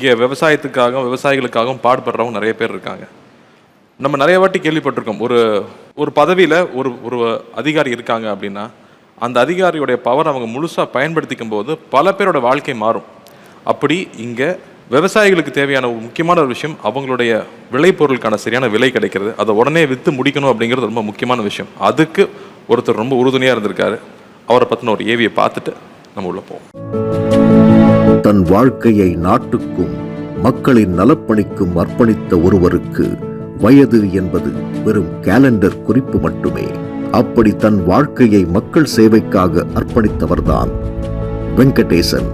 இங்கே விவசாயத்துக்காகவும் விவசாயிகளுக்காகவும் பாடுபடுறவங்க நிறைய பேர் இருக்காங்க. நம்ம நிறைய வாட்டி கேள்விப்பட்டிருக்கோம். ஒரு ஒரு பதவியில் ஒரு ஒரு அதிகாரி இருக்காங்க அப்படின்னா அந்த அதிகாரியுடைய பவர் அவங்க முழுசாக பயன்படுத்திக்கும் போது பல பேரோட வாழ்க்கை மாறும். அப்படி இங்கே விவசாயிகளுக்கு தேவையான ஒரு முக்கியமான ஒரு விஷயம் அவங்களுடைய விளைபொருளுக்கான சரியான விலை கிடைக்கிறது. அதை உடனே விற்று முடிக்கணும் அப்படிங்கிறது ரொம்ப முக்கியமான விஷயம். அதுக்கு ஒருத்தர் ரொம்ப உறுதுணையாக இருந்திருக்காரு. அவரை பற்றின ஒரு ஏவியை பார்த்துட்டு நம்ம உள்ளே போவோம். தன் வாழ்க்கையை நாட்டுக்கும் மக்களின் நலப்பணிக்கும் அர்ப்பணித்த ஒருவருக்கு வயது என்பது வெறும் கேலண்டர் குறிப்பு மட்டுமே. அப்படி தன் வாழ்க்கையை மக்கள் சேவைக்காக அர்ப்பணித்தவர்தான் வெங்கடேசன்.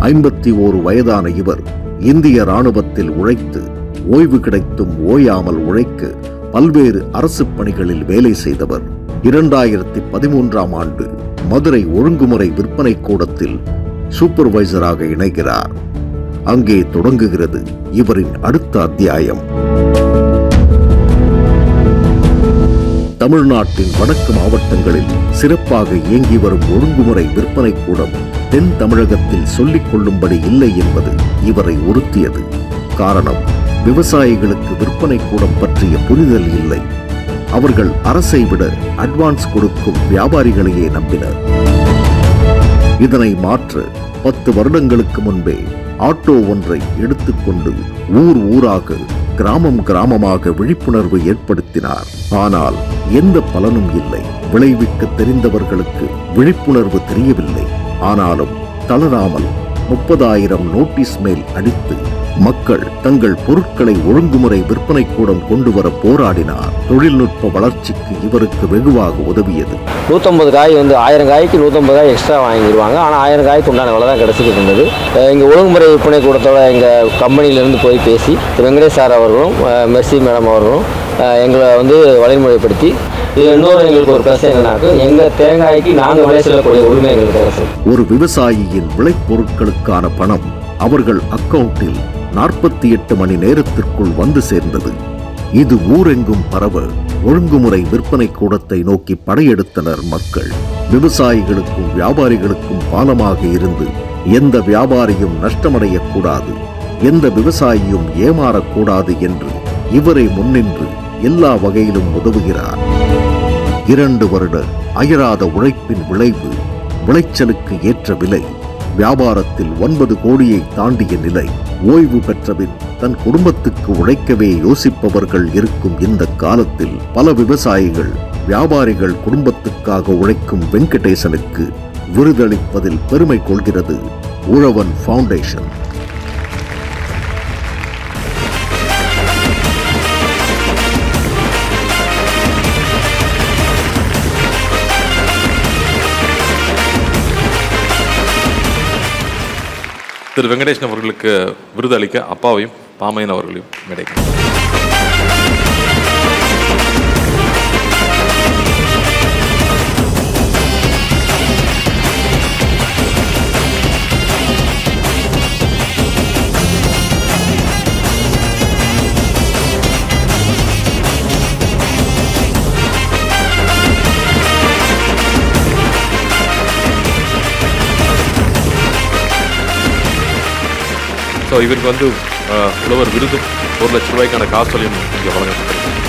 ஐம்பத்தி ஓரு வயதான இவர் இந்திய ராணுவத்தில் உழைத்து ஓய்வு கிடைத்தும் ஓயாமல் உழைக்க பல்வேறு அரசு பணிகளில் வேலை செய்தவர். இரண்டாயிரத்தி பதிமூன்றாம் ஆண்டு மதுரை ஒழுங்குமுறை விற்பனை கூடத்தில் சூப்பர்வைசராக இணைகிறார். அங்கே தொடங்குகிறது இவரின் அடுத்த அத்தியாயம். தமிழ்நாட்டின் வடக்கு மாவட்டங்களில் சிறப்பாக இயங்கி வரும் ஒழுங்குமுறை விற்பனை கூடம் தென் தமிழகத்தில் சொல்லிக் கொள்ளும்படி இல்லை என்பது இவரை உறுத்தியது. காரணம் விவசாயிகளுக்கு விற்பனை கூடம் பற்றிய புரிதல் இல்லை. அவர்கள் அரசை விட அட்வான்ஸ் கொடுக்கும் வியாபாரிகளையே நம்பினர். இதனை மாற்ற பத்து வருடங்களுக்கு முன்பே ஆட்டோ ஒன்றை எடுத்துக்கொண்டு ஊர் ஊராக கிராமம் கிராமமாக விழிப்புணர்வு ஏற்படுத்தினார். ஆனால் எந்த பலனும் இல்லை. விளைவிக்க தெரிந்தவர்களுக்கு விழிப்புணர்வு தெரியவில்லை. ஆனாலும் தளராமல் முப்பதாயிரம் நோட்டீஸ் மேல் அடித்து மக்கள் தங்கள் பொருட்களை ஒழுங்குமுறை விற்பனை கூடம் கொண்டு வர போராடினார். தொழில்நுட்ப வளர்ச்சிக்கு இவருக்கு வெகுவாக உதவியது. நூற்றம்பது காய் வந்து ஆயிரம் காய்க்கு நூற்றம்பது காய் எக்ஸ்ட்ரா வாங்கிடுவாங்க ஆனால் ஆயிரம் காய்க்கு உண்டான விலை தான் கிடச்சிக்கிட்டு இருந்தது. இங்கே ஒழுங்குமுறை விற்பனை கூடத்தோட எங்கள் கம்பெனிலேருந்து போய் பேசி வெங்கடேஷ் சார் அவர்களும் மெர்சி மேடம் அவர்களும் எங்களை வந்து வழிமுறைப்படுத்தி இன்னொரு எங்களுக்கு ஒரு பிரச்சனை என்னன்னாக்க எங்கள் தேங்காய்க்கு நாங்கள் விலை செல்லக்கூடிய உரிமை எங்களுக்கு ஒரு விவசாயியின் விளைபொருட்களுக்கான பணம் அவர்கள் அக்கவுண்டில் நாற்பத்தி எட்டு மணி நேரத்திற்குள் வந்து சேர்ந்தது. இது ஊரெங்கும் பரவ ஒழுங்குமுறை விற்பனை கூடத்தை நோக்கி படையெடுத்தனர் மக்கள். விவசாயிகளுக்கும் வியாபாரிகளுக்கும் பாலமாக இருந்து எந்த வியாபாரியும் நஷ்டமடையக்கூடாது எந்த விவசாயியும் ஏமாறக்கூடாது என்று இவரை முன்னின்று எல்லா வகையிலும் உதவுகிறார். இரண்டு வருட அயராத உழைப்பின் விளைவு விளைச்சலுக்கு ஏற்ற விலை வியாபாரத்தில் ஒன்பது கோடியை தாண்டிய நிலை ஓய்வு பெற்றபின் தன் குடும்பத்துக்கு உழைக்கவே யோசிப்பவர்கள் இருக்கும் இந்த காலத்தில் பல விவசாயிகள் வியாபாரிகள் குடும்பத்துக்காக உழைக்கும் வெங்கடேசனுக்கு விருதளிப்பதில் பெருமை கொள்கிறது உழவன் ஃபவுண்டேஷன். திரு வெங்கடேஷன் அவர்களுக்கு விருது அளிக்க அப்பாவையும் பாமையன் அவர்களையும் கிடைக்கும் ஸோ இவருக்கு வந்து உழவர் விருது ஒரு லட்ச ரூபாய்க்கான காசோலையும் இங்கே வழங்கப்பட்டிருக்கு.